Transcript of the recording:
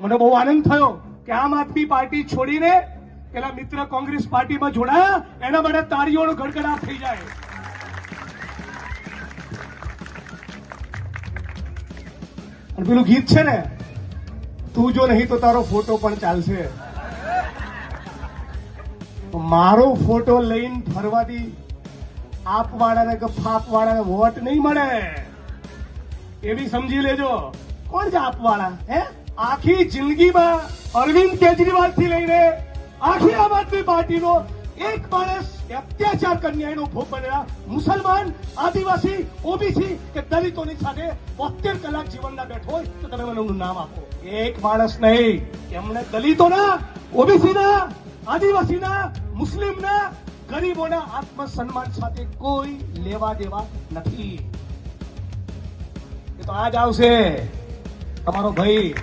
મને બહુ આનંદ થયો કે આમ આદમી પાર્ટી છોડીને પેલા મિત્ર કોંગ્રેસ પાર્ટીમાં જોડાયા, એના માટે તારીઓનો ગડગડાટ થઈ જાય. અને પેલું ગીત છે ને, તું જો નહીં તો તારો ફોટો પણ ચાલશે. મારો ફોટો લઈને ફરવાથી આપવાળાને કે ફાપવાળાને વોટ નહીં મળે. એ બી સમજી લેજો. કોણ છે આપવાળા, હે? આખી જિંદગીમાં અરવિંદ કેજરીવાલથી લઈને આખી આમ આદમી પાર્ટીનો એક માણસ અત્યાચાર કન્યાનો ભોગ બનેલા મુસલમાન, આદિવાસી, ઓબીસી કે દલિતોની સાથે બોતેર કલાક જીવનના બેઠો હોય તો તમે મને નામ આપો. એક માણસ નહીં, એમણે દલિતોના, ઓબીસીના, આદિવાસીના, મુસ્લિમના, ગરીબોના આત્મસન્માન સાથે કોઈ લેવા દેવા નથી. એ તો આજ આવશે. તમારો ભાઈ